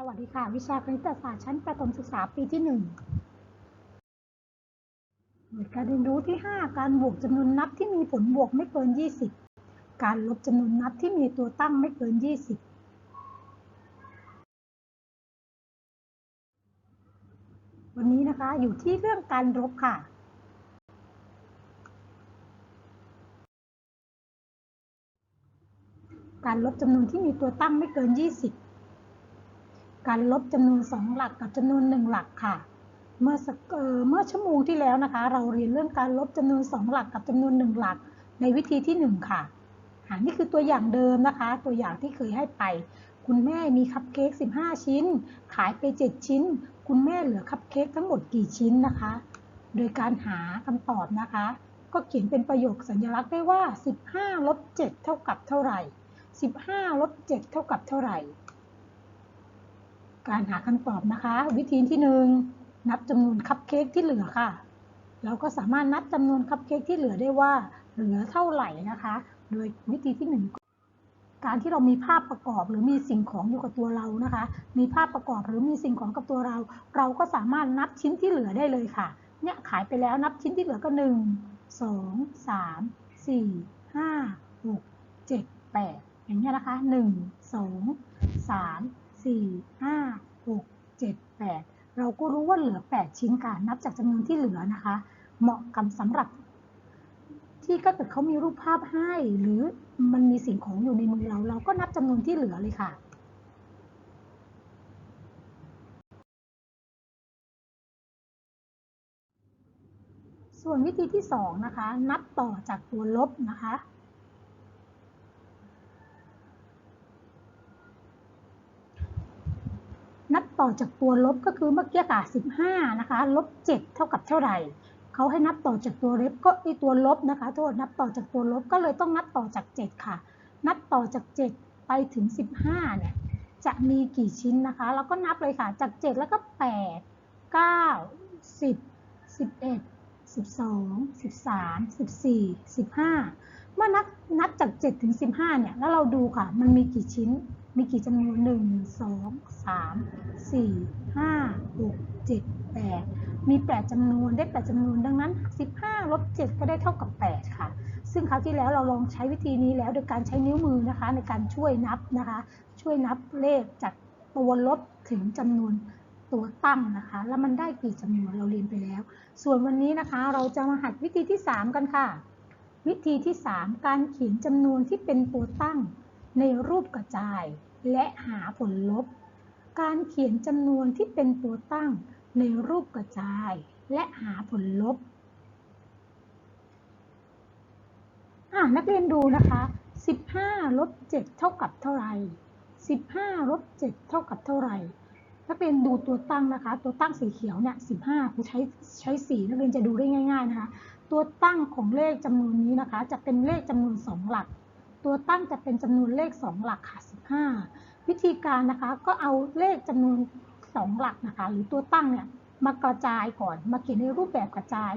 สวัสดีค่ะ วิชาคณิตศาสตร์ชั้นประถมศึกษาปีที่หนึ่งหน่วยการเรียนรู้ที่ 5 การบวกจำนวนนับที่มีผลบวกไม่เกิน 20 การลบจำนวนนับที่มีตัวตั้งไม่เกิน 20 วันนี้นะคะอยู่ที่เรื่องการลบค่ะ การลบจำนวนที่มีตัวตั้งไม่เกิน 20 การลบจำนวน 2 หลักกับจำนวน 1 หลักค่ะ เมื่อสักเอ่อเมื่อชั่วโมงที่แล้วนะคะ เราเรียนเรื่องการลบจำนวน 2 หลักกับจำนวน 1 หลัก ในวิธีที่ 1 ค่ะอ่านี่คือตัวอย่างเดิมนะคะ ตัวอย่างที่เคยให้ไป คุณแม่มีคัพเค้ก15 ชิ้น ขายไป 7 ชิ้น คุณแม่เหลือคัพเค้กทั้งหมดกี่ชิ้นนะคะ โดยการหาคำตอบนะคะ ก็เขียนเป็นประโยคสัญลักษณ์ได้ว่า 15ลบ7เท่ากับเท่าไหร่ 15ลบ7เท่ากับเท่าไหร่ การหาคำตอบนะคะ วิธีที่1นับจำนวนคัพเค้กที่เหลือค่ะ เราก็สามารถนับจำนวนคัพเค้กที่เหลือได้ว่าเหลือเท่าไหร่นะคะ โดยวิธีที่1การที่เรามีภาพประกอบหรือมีสิ่งของอยู่กับตัวเรานะคะ มีภาพประกอบหรือมีสิ่งของกับตัวเรา เราก็สามารถนับชิ้นที่เหลือได้เลยค่ะ เนี่ยขายไปแล้วนับชิ้นที่เหลือก็1 2 3 4 5 6 7 8อย่างเงี้ยนะคะ1 2 3 4 5 6 7 8 เราก็รู้ว่าเหลือ 8 ชิ้นค่ะนับจากจำนวนที่เหลือนะคะ เหมาะกับสำหรับ ที่ก็เกิดเขามีรูปภาพให้ หรือมันมีสิ่งของอยู่ในมือเรา เราก็นับจำนวนที่เหลือเลยค่ะส่วนวิธีที่2นะคะ นับต่อจากตัวลบนะคะ นับ ต่อจากตัวลบก็คือเมื่อกี้ค่ะ15นะคะลบ7เท่ากับเท่าไหร่เขาให้นับต่อจากตัวเล็บก็ไอตัวลบนะคะโทษนับต่อจากตัวลบก็เลยต้องนับต่อจาก 7 ค่ะ นับต่อจาก 7 ไปถึง 15เนี่ยจะมีกี่ชิ้นนะคะเราก็นับเลยค่ะจาก 7 แล้วก็ 8 9 10 11 12 13 14 15 เมื่อนับนับจาก 7 ถึง 15เนี่ยแล้วเราดูค่ะมันมีกี่ชิ้น มีกี่จำนวน1 2 3 4 5 6 7 8มี8จำนวนได้8จำนวนดังนั้น15ลบ7ก็ได้เท่ากับ8ค่ะ ซึ่งคราวที่แล้วเราลองใช้วิธีนี้แล้วโดยการใช้นิ้วมือนะคะ ในการช่วยนับนะคะ ช่วยนับเลขจากตัวลบถึงจำนวนตัวตั้งนะคะ แล้วมันได้กี่จำนวนเราเรียนไปแล้ว ส่วนวันนี้นะคะเราจะมาหัดวิธีที่ 3 กันค่ะ วิธีที่ 3 การเขียนจำนวนที่เป็นตัวตั้งในรูปกระจาย และหาผลลบ การเขียนจำนวนที่เป็นตัวตั้งในรูปกระจาย และหาผลลบนักเรียนดูนะคะ 15 ลบ 7 เท่ากับเท่าไหร่ 15 ลบ 7 เท่ากับเท่าไหร่นักเรียนดูตัวตั้งนะคะ ตัวตั้งสีเขียวเนี่ย15ครูใช้ใช้สีนักเรียนจะดูได้ง่าย ๆนะคะ ตัวตั้งของเลขจำนวนนี้นะคะ จะเป็นเลขจำนวน 2 หลัก ตัวตั้งจะเป็นจำนวนเลข 2 หลักค่ะ 15 วิธีการนะคะก็เอาเลขจำนวน 2 หลักนะคะ หรือตัวตั้งเนี่ยมากระจายก่อนมาเขียนในรูปแบบกระจาย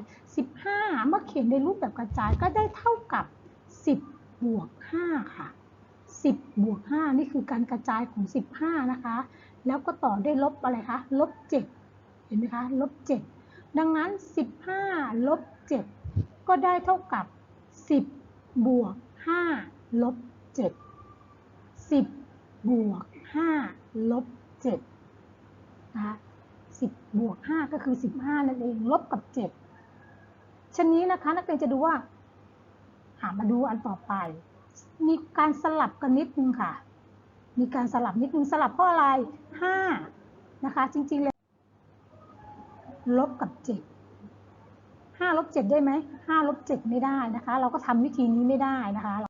15 เมื่อเขียนในรูปแบบกระจายก็ได้เท่ากับ 10 บวก 5 ค่ะ 10 บวก 5 นี่คือการกระจายของ 15 นะคะ แล้วก็ต่อด้วยลบอะไรคะ ลบ 7 เห็นไหมคะ ลบ 7 ดังนั้น 15 ลบ 7 ก็ได้เท่ากับ 10 บวก 5 ลบ7 10บวก5ลบ7นะคะ10บวก5ก็คือ15นั่นเองลบกับ7ชนนี้นะคะนักเรียนจะดูว่าหามาดูอันต่อไป มีการสลับกันนิดนึงค่ะ มีการสลับนิดนึงสลับเพราะอะไร5นะคะ จริงๆเลยลบกับ7 5ลบ7ได้ไหม5ลบ7ไม่ได้นะคะ เราก็ทำวิธีนี้ไม่ได้นะคะ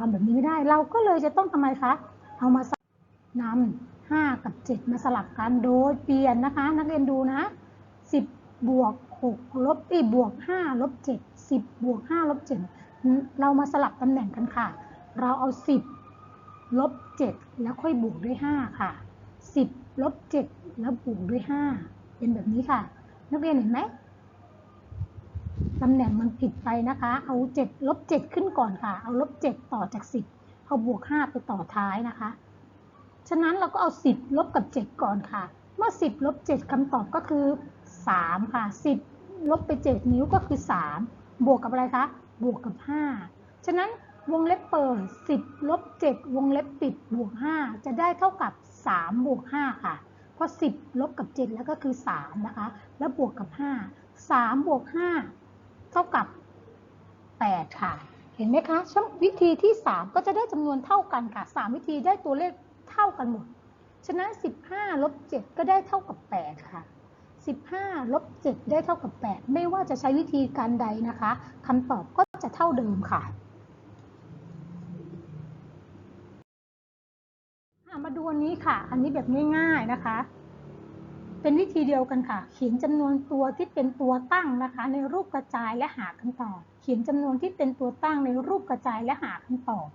เราทำแบบนี้ไม่ได้ เราก็เลยจะต้องทำไมคะเอามาสลับนำ5กับ7มาสลับกันโดยเปลี่ยนนะคะ นักเรียนดูนะ10บวก6ลบอีบวก5ลบ7 10บวก5ลบ7เรามาสลับตำแหน่งกันค่ะ เราเอา10ลบ7แล้วค่อยบวกด้วย5ค่ะ10ลบ7แล้วบวกด้วย5เป็นแบบนี้ค่ะ นักเรียนเห็นไหม ตำแหน่งมันผิดไปนะคะ เอา7ลบ7ขึ้นก่อนค่ะ เอาลบ7ต่อจาก 10 เอาบวก 5 ไปต่อท้ายนะคะ ฉะนั้นเราก็เอา 10 ลบกับ 7 ก่อนค่ะ เมื่อ 10 ลบ 7คำตอบก็คือ 3 ค่ะ 10 ลบไป 7 นิ้วก็คือ 3 บวกกับอะไรคะ บวกกับ 5 ฉะนั้นวงเล็บเปิด 10 ลบ 7 วงเล็บปิด บวก 5 จะได้เท่ากับ 3 บวก 5 ค่ะ เพราะ 10 ลบกับ 7 แล้วก็คือ 3 นะคะ แล้วบวกกับ 5 3 บวก 5 เท่ากับ 8 ค่ะ เห็นไหมคะวิธีที่ 3 ก็จะได้จำนวนเท่ากันค่ะ 3 วิธีได้ตัวเลขเท่ากันหมด ฉะนั้น 15ลบ7ก็ได้เท่ากับ 8 ค่ะ 15ลบ7ได้เท่ากับ 8 ไม่ว่าจะใช้วิธีการใดนะคะคำตอบก็จะเท่าเดิมค่ะมาดูอันนี้ค่ะ อันนี้แบบง่ายๆนะคะ เป็นวิธีเดียวกันค่ะ เขียนจำนวนตัวที่เป็นตัวตั้งนะคะ ในรูปกระจายและหาคำตอบ เขียนจำนวนที่เป็นตัวตั้งในรูปกระจายและหาคำตอบ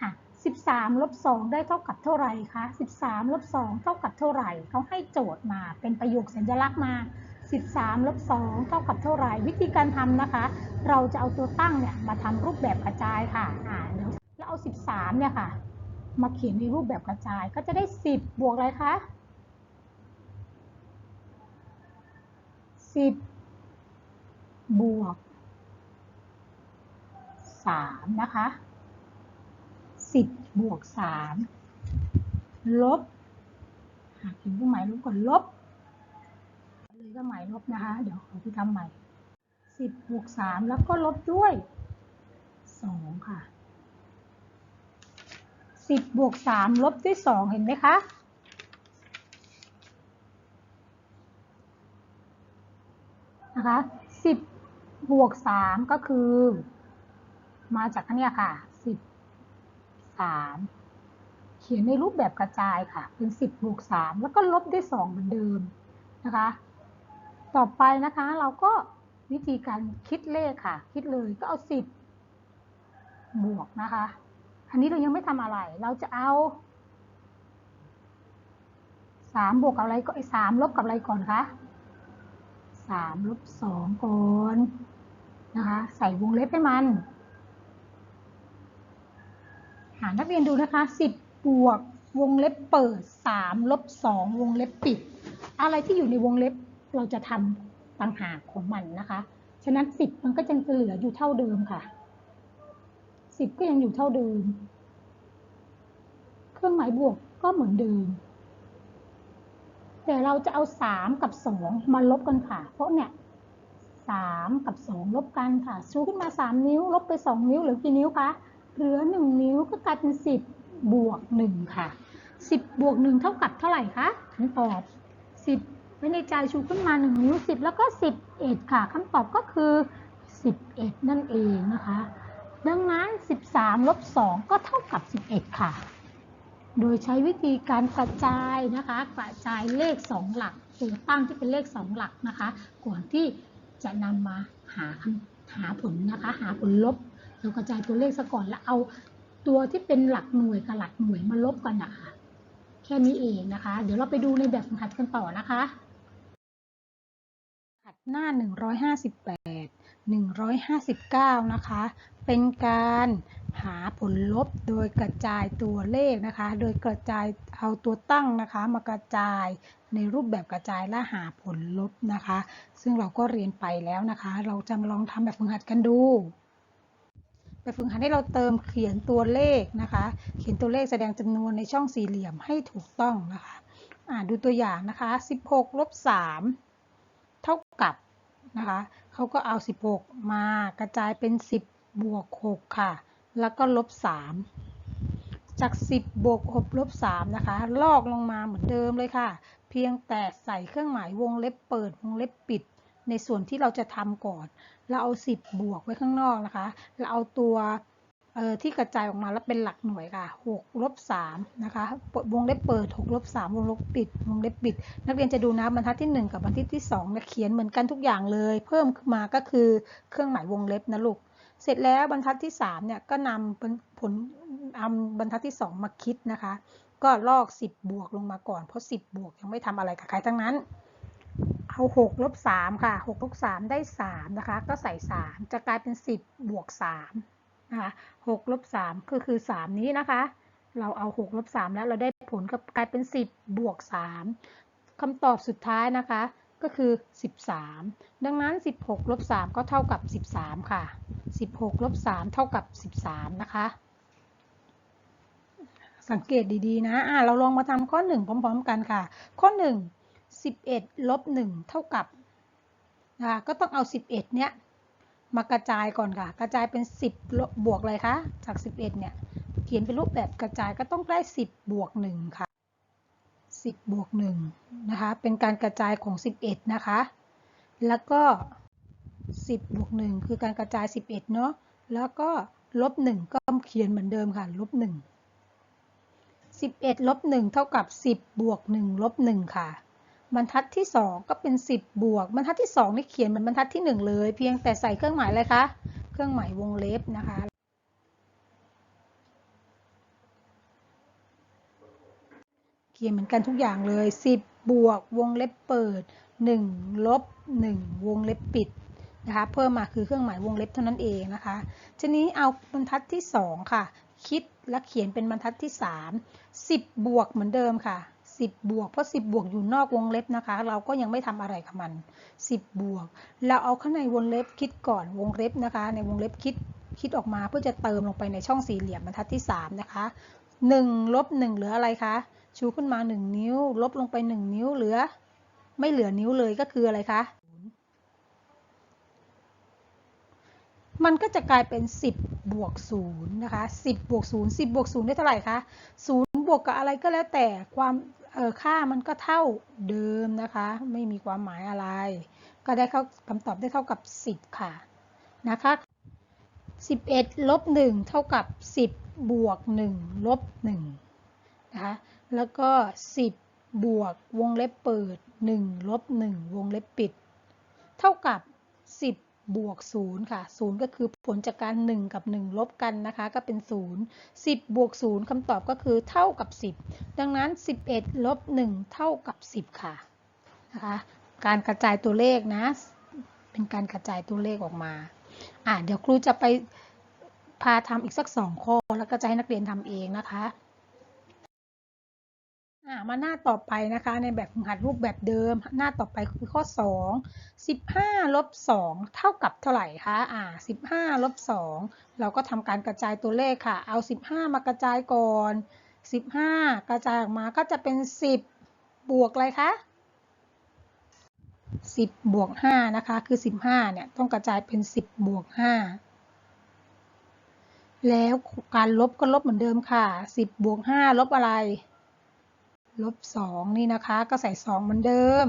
ค่ะ13ลบ2ได้เท่ากับเท่าไหร่คะ13ลบ2เท่ากับเท่าไหร่เขาให้โจทย์มา เป็นประโยคสัญลักษณ์มา 13ลบ2เท่ากับเท่าไหร่ วิธีการทำนะคะ เราจะเอาตัวตั้งเนี่ยมาทำรูปแบบกระจายค่ะอ่าเดี๋ยวแล้วเอา 13เนี่ยค่ะ มาเขียนในรูปแบบกระจายก็จะได้ 10 บวกอะไรคะ 10บบวก3นะคะ10บบวก3ลบหาเขียนเครื่องหมายลบก่อนลบเลยก็หมายลบนะคะ เดี๋ยวขอที่ทำใหม่10บบวก3แล้วก็ลบด้วย2ค่ะ10บบวก3ลบด้วย2เห็นไหมคะ นะคะ10บวก3ก็คือ มาจากเนี้ยค่ะ10 3เขียนในรูปแบบกระจายค่ะ เป็น10บวก3แล้วก็ลบด้วย2เหมือนเดิมนะคะ ต่อไปนะคะเราก็วิธีการคิดเลขค่ะ คิดเลยก็เอา10บวกนะคะ อันนี้เรายังไม่ทำอะไร เราจะเอา3บวกกับอะไรก็ไอ้3ลบกับอะไรก่อนคะ 3ลบ2ก่อนนะคะ ใส่วงเล็บให้มัน หานักเรียนดูนะคะ10บวกวงเล็บเปิด3ลบ2วงเล็บปิด อะไรที่อยู่ในวงเล็บเราจะทำต่างหากของมันนะคะ ฉะนั้น10มันก็ยังจะเหลืออยู่เท่าเดิมค่ะ10ก็ยังอยู่เท่าเดิม เครื่องหมายบวกก็เหมือนเดิม แต่เราจะเอา3กับ2มาลบกันค่ะ เพราะเนี่ย3กับ2ลบกันค่ะ ชูขึ้นมา3นิ้ว ลบไป2นิ้วเหลือกี่นิ้วคะ เหลือ1นิ้วก็กลายเป็น10บวก1ค่ะ10บวก1เท่ากับเท่าไหร่คะคำตอบ10ไว้ในใจชูขึ้นมา1นิ้ว10แล้วก็11ค่ะคำตอบก็คือ11นั่นเองนะคะ ดังนั้น13ลบ2ก็เท่ากับ11ค่ะ โดยใช้วิธีการกระจายนะคะ กระจายเลข 2 หลักตัวตั้งที่เป็นเลข 2 หลักนะคะ ก่อนที่จะนำมาหาคำหาผลนะคะ หาผลลบเรากระจายตัวเลขซะก่อนแล้วเอาตัวที่เป็นหลักหน่วยกับหลักหน่วยมาลบกันนะคะแค่นี้เองนะคะ เดี๋ยวเราไปดูในแบบฝึกหัดกันต่อนะคะ หัดหน้า 158 159 นะคะ เป็นการ หาผลลบโดยกระจายตัวเลขนะคะ โดยกระจายเอาตัวตั้งนะคะ มากระจายในรูปแบบกระจายและหาผลลบนะคะ ซึ่งเราก็เรียนไปแล้วนะคะ เราจะมาลองทำแบบฝึกหัดกันดูแบบฝึกหัดให้เราเติมเขียนตัวเลขนะคะ เขียนตัวเลขแสดงจำนวนในช่องสี่เหลี่ยมให้ถูกต้องนะคะอ่าดูตัวอย่างนะคะ 16ลบ3เท่ากับนะคะเขาก็เอา 16 มากระจายเป็น 10บวก6ค่ะ แล้วก็ลบ3จาก 10 บวก6ลบ3นะคะ ลอกลงมาเหมือนเดิมเลยค่ะ เพียงแต่ใส่เครื่องหมายวงเล็บเปิดวงเล็บปิด ในส่วนที่เราจะทำก่อน เราเอา 10 บวกไว้ข้างนอกนะคะ เราเอาตัวออที่กระจายออกมาแล้วเป็นหลักหน่วยค่ะ6ลบ3นะคะ วงเล็บเปิด6ลบ3วงเล็บปิด วงเล็บปิด นักเรียนจะดูนะบรรทัดที่ 1 กับบรรทัดที่2นะเขียนเหมือนกันทุกอย่างเลย เพิ่มขึ้นมาก็คือเครื่องหมายวงเล็บนะลูก เสร็จแล้วบรรทัดที่3เนี่ยก็นำผลนำบรรทัดที่ 2 มาคิดนะคะ ก็ลอก 10 บวกลงมาก่อน เพราะ 10 บวกยังไม่ทำอะไรกับใครทั้งนั้น เอาหกลบสามค่ะหกลบสามได้สามนะคะ ก็ใส่สามจะกลายเป็นสิบบวกสามนะคะหกลบสามก็คือสามนี้นะคะ เราเอาหกลบสามแล้วเราได้ผลก็กลายเป็นสิบบวกสามคำตอบสุดท้ายนะคะ ก็คือสิบสามดังนั้นสิบหกลบสามก็เท่ากับสิบสามค่ะสิบหกลบสามเท่ากับสิบสามนะคะ สังเกตดีๆนะะเราลองมาทำข้อ 1 พร้อมๆกันค่ะ ข้อ 1 11ลบ1เท่ากับนะะก็ต้องเอา 11 เนี้ยมากระจายก่อนค่ะ กระจายเป็น 10บบวกเลยคะ จาก 11 เนี่ย เขียนเป็นรูปแบบกระจายก็ต้องได้ 10 บวก 1 ค่ะ 10 บวก1นะคะ เป็นการกระจายของ 11 นะคะ แล้วก็ 10 บวก 1 คือการกระจาย 11 เนาะ แล้วก็ลบ 1 ก็เขียนเหมือนเดิมค่ะ ลบ 1 11 ลบ 1 เท่ากับ 10 บวก 1 ลบ 1 ค่ะ บรรทัดที่ 2 ก็เป็น 10 บวก บรรทัดที่ 2 นี่เขียนเหมือนบรรทัดที่ 1 เลย เพียงแต่ใส่เครื่องหมายอะไรคะ เครื่องหมายวงเล็บนะคะ ขียนเหมือนกันทุกอย่างเลย 10 บวกวงเล็บเปิด 1 ลบ 1 วงเล็บปิดนะคะเพิ่มมาคือเครื่องหมายวงเล็บเท่านั้นเองนะคะทีนี้เอาบรรทัดที่ 2 ค่ะ คิดและเขียนเป็นบรรทัดที่ 3 10 บวกเหมือนเดิมค่ะ 10 บวกเพราะ 10 บวกอยู่นอกวงเล็บนะคะ เราก็ยังไม่ทำอะไรกับมัน 10 บวก เราเอาข้างในวงเล็บคิดก่อนวงเล็บนะคะ ในวงเล็บคิดคิดออกมาเพื่อจะเติมลงไปในช่องสี่เหลี่ยมบรรทัดที่ 3 นะคะ1ลบ1เหลืออะไรคะ ชูขึ้นมา 1 นิ้ว ลบลงไป 1 นิ้วเหลือ ไม่เหลือนิ้วเลยก็คืออะไรคะ มันก็จะกลายเป็น 10 บวก0นะคะ 10 บวก 0 10 บวก 0 ได้เท่าไหร่คะ0บวกกับอะไรก็แล้วแต่ความออค่ามันก็เท่าเดิมนะคะ ไม่มีความหมายอะไร ก็ได้เข้าคำตอบได้เท่ากับ 10 ค่ะนะคะ11ลบ1เท่ากับ 10 บวก 1 ลบ 1 นะคะ แล้วก็ 10 บวกวงเล็บเปิด 1 ลบ 1 วงเล็บปิด เท่ากับ 10 บวก 0 ค่ะ 0 ก็คือผลจากการ 1 กับ 1 ลบกันนะคะ ก็เป็น 0 10 บวก 0คำตอบก็คือเท่ากับ 10 ดังนั้น 11 ลบ 1 เท่ากับ 10 ค่ะนะคะการกระจายตัวเลขนะ เป็นการกระจายตัวเลขออกมาอะเดี๋ยวครูจะไปพาทำอีกสัก2ข้อ แล้วก็จะให้นักเรียนทำเองนะคะ มาหน้าต่อไปนะคะ ในแบบฝึกหัดรูปแบบเดิม หน้าต่อไปคือข้อ 2 15ลบ2เท่ากับเท่าไหร่คะอ่า15ลบ2เราก็ทำการกระจายตัวเลขค่ะ เอา 15 มากระจายก่อน 15 กระจายออกมาก็จะเป็น 10 บวกอะไรคะ10 บวก 5 นะคะ คือ 15 เนี่ย ต้องกระจายเป็น 10 บวก 5 แล้วการลบก็ลบเหมือนเดิมค่ะ 10 บวก 5 ลบอะไร ลบ2นี่นะคะก็ใส่2เหมือนเดิม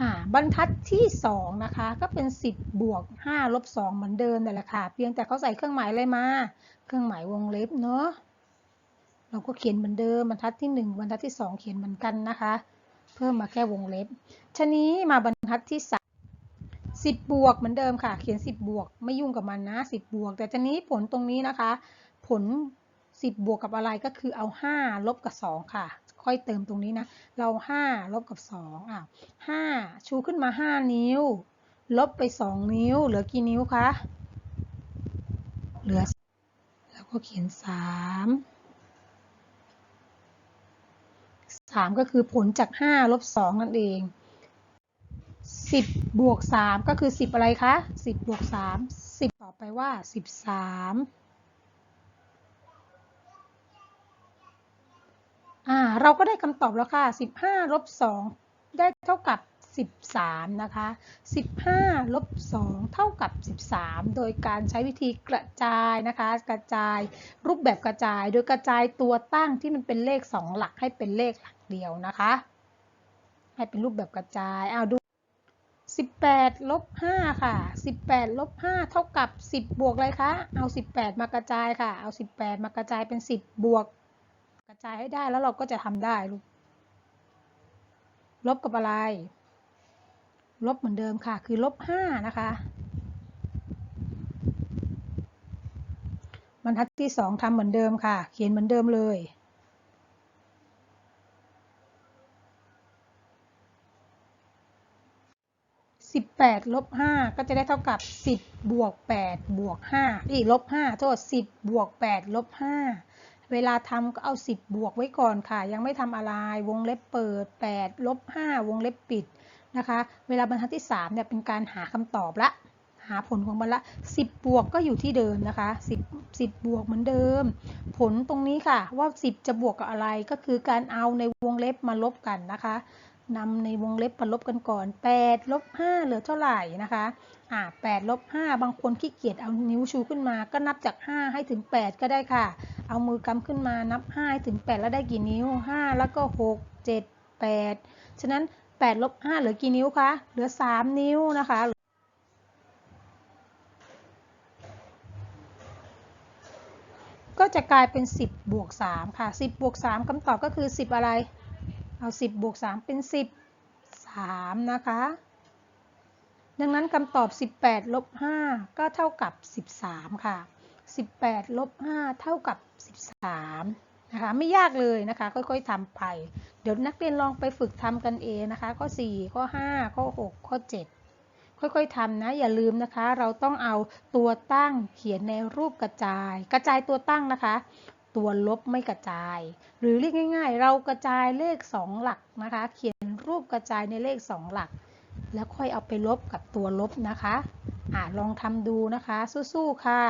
อ่าบรรทัดที่ 2 นะคะ ก็เป็น 10 บวก 5 ลบ 2 เหมือนเดิมแต่ละค่ะ เพียงแต่เขาใส่เครื่องหมายอะไรมา เครื่องหมายวงเล็บเนาะเราก็เขียนเหมือนเดิมบรรทัดที่ 1 บรรทัดที่ 2 เขียนเหมือนกันนะคะ เพิ่มมาแค่วงเล็บทีนี้มาบรรทัดที่3 10 บวกเหมือนเดิมค่ะ เขียน 10 บวก ไม่ยุ่งกับมันนะ 10 บวก แต่ทีนี้ผลตรงนี้นะคะ ผล 10 บวกกับอะไรก็คือเอา 5 ลบกับ 2 ค่ะ ค่อยเติมตรงนี้นะ เรา 5 ลบกับ2อะ5ชูขึ้นมา 5 นิ้ว ลบไป 2 นิ้ว เหลือกี่นิ้วคะ เหลือ แล้วก็เขียน 3 3 ก็คือผลจาก 5 ลบ 2 นั่นเอง 10 บวก 3 ก็คือ 10 อะไรคะ 10 บวก 3 10 ต่อไปว่า 13 อ่าเราก็ได้คำตอบแล้วค่ะ 15ลบ2ได้เท่ากับ 13 นะคะ 15ลบ2เท่ากับ 13 โดยการใช้วิธีกระจายนะคะ กระจายรูปแบบกระจาย โดยกระจายตัวตั้งที่มันเป็นเลข 2 หลักให้เป็นเลขหลักเดียวนะคะ ให้เป็นรูปแบบกระจายเอาดู18ลบ5ค่ะ 18ลบ5เท่ากับ 10 บวกอะไรคะ เอา 18 มากระจายค่ะ เอา 18 มากระจายเป็น 10 บวก กระจายให้ได้แล้วเราก็จะทำได้ลูก ลบกับอะไร ลบเหมือนเดิมค่ะ คือลบ5นะคะ บรรทัดที่2ทำเหมือนเดิมค่ะ เขียนเหมือนเดิมเลย18ลบ5ก็จะได้เท่ากับ10บบวก8บวก5อีกลบ5โทษ10บบวก8ลบ5 เวลาทำก็เอา 10 บวกไว้ก่อนค่ะ ยังไม่ทำอะไร วงเล็บเปิด 8 ลบ 5 วงเล็บปิดนะคะ เวลาบรรทัดที่ 3 เนี่ย เป็นการหาคำตอบละ หาผลของมันละ 10 บวกก็อยู่ที่เดิมนะคะ 10 10 บวกเหมือนเดิม ผลตรงนี้ค่ะ ว่า 10 จะบวกกับอะไร ก็คือการเอาในวงเล็บมาลบกันนะคะนำในวงเล็บมาลบกันก่อน 8 ลบ 5 เหลือเท่าไหร่นะคะ อ่า8ลบ 5 บางคนขี้เกียจเอานิ้วชูขึ้นมา ก็นับจาก 5 ให้ถึง 8 ก็ได้ค่ะ เอามือกำขึ้นมานับ5ถึง 8 แล้วได้กี่นิ้ว 5 แล้วก็ 6 7 8 ฉะนั้น8ลบ5เหลือกี่นิ้วคะ เหลือ 3 นิ้วนะคะก็จะกลายเป็น 10 บวก 3 ค่ะ 10 บวก 3คำตอบก็คือ 10 อะไร เอา 10 บวก 3 เป็น 10 3 นะคะ ดังนั้นคำตอบ 18 ลบ 5 ก็เท่ากับ 13 ค่ะ 18ลบ5เท่ากับ 13นะคะไม่ยากเลยนะคะ ค่อยๆทำไป เดี๋ยวนักเรียนลองไปฝึกทำกันเองนะคะข้อ4ข้อ5ข้อ6ข้อ7 ค่อยๆทำนะอย่าลืมนะคะ เราต้องเอาตัวตั้งเขียนในรูปกระจาย กระจายตัวตั้งนะคะ ตัวลบไม่กระจาย หรือเรียกง่าย ๆ เรากระจายเลข 2 หลักนะคะ เขียนรูปกระจายในเลข 2 หลัก แล้วค่อยเอาไปลบกับตัวลบนะคะอ่าลองทำดูนะคะ สู้ๆค่ะ